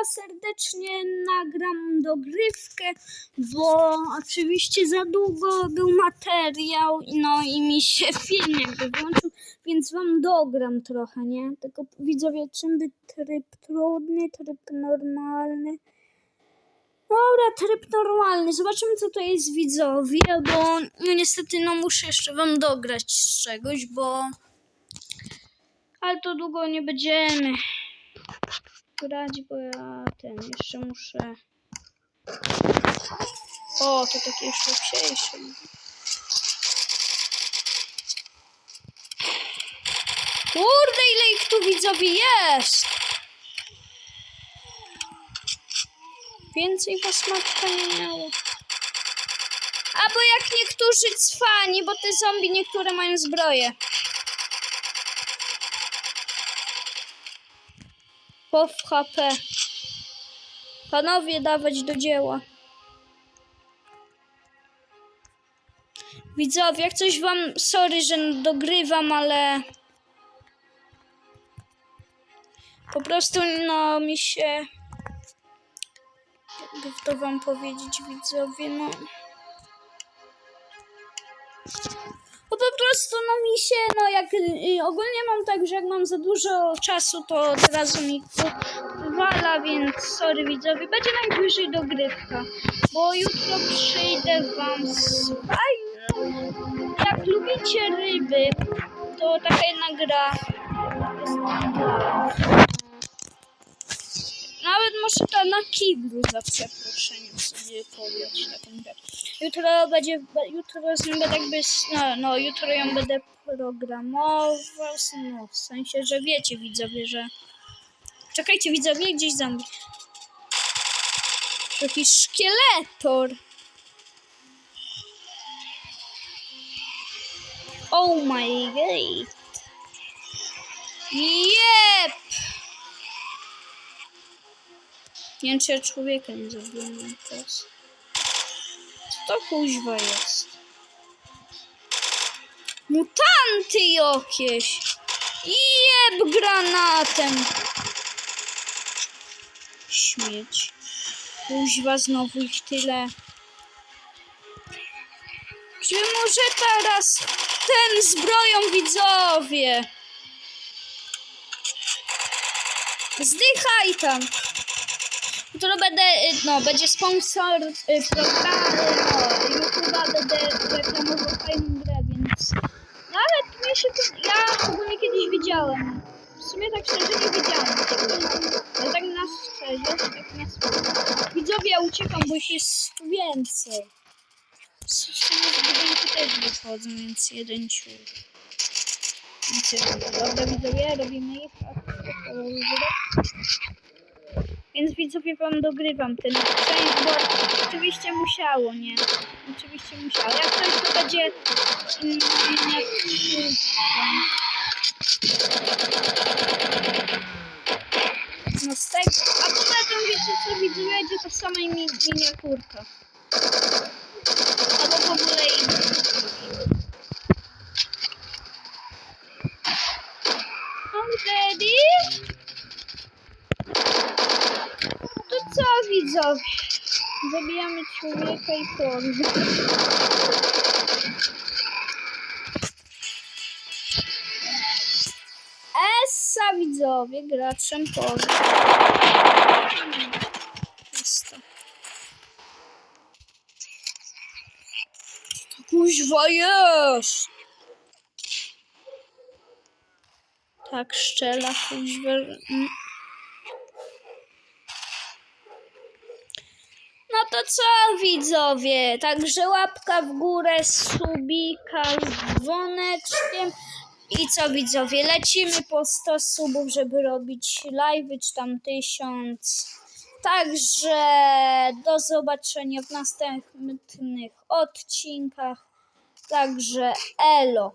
was serdecznie. Nagram dogrywkę, bo oczywiście za długo był materiał, no i mi się film jakby włączył, więc wam dogram trochę, nie? Tylko widzowie, czym by tryb trudny, tryb normalny? Dobra, tryb normalny. Zobaczymy, co to jest widzowie, bo no niestety no muszę jeszcze wam dograć z czegoś, bo... Ale to długo nie będziemy grać, bo ja ten jeszcze muszę... O, to takie już lepsze. Kurde, ile ich tu widzowie jest! Więcej was nie miało. Albo jak niektórzy cwani, bo te zombie niektóre mają zbroję. Pow HP. Panowie, dawać do dzieła. Widzowie, jak coś wam, sorry, że dogrywam, ale po prostu, no, mi się, jakby to wam powiedzieć, widzowie, no. Po prostu, no mi się, no jak y, ogólnie mam tak, że jak mam za dużo czasu, to od razu mi wala, więc sorry widzowie, będzie najbliżej dogrywka, bo jutro przyjdę wam z fajną, jak lubicie ryby, to taka jedna gra. jest nawet może to na kiblu za przeproszeniem sobie podjąć taką grę. Jutro będzie, jutro z nią będę jakby, no, no jutro ją będę programował, no w sensie, że wiecie widzowie, że... Czekajcie widzowie, gdzieś zombie. Jakiś szkieletor. Oh my god. Jep! Nie wiem, czy ja człowieka nie zabiłem teraz. Co to kuźwa jest? Mutanty jakieś! Jeb granatem! Śmieć. Kuźwa, znowu ich tyle. Czy może teraz ten zbroją widzowie? Zdychaj tam! Jutro będę, y, no, będzie sponsor y, programu, no, YouTube'a będę reklamował fajną grę, więc nawet mnie się to, ja ogólnie kiedyś widziałem. W sumie tak szczerze nie widziałem tego. Ale tak na szczerze, tak nie słyszę. Widzowie, ja uciekam, bo ich jest tu więcej. W sumie z budynku też wychodzą, więc jeden ciur. Dobra, widzowie, robimy ich. Więc widzowie wam dogrywam ten część, bo oczywiście musiało, nie? Oczywiście musiało. Jak coś to będzie mm, No z tego, a poza tym wiecie co widzowie, będzie to sama mi, miniaturka. Albo w ogóle inna. I'm ready. To co widzowie? Zabijamy człowieka i porwy. Essa widzowie, graczem porwy. Jest kuźwa jest? Tak szczela kuźwa. Mm. No to co widzowie? Także łapka w górę, subika z dzwoneczkiem. I co widzowie? Lecimy po 100 subów, żeby robić live, czy tam 1000. Także do zobaczenia w następnych odcinkach. Także elo.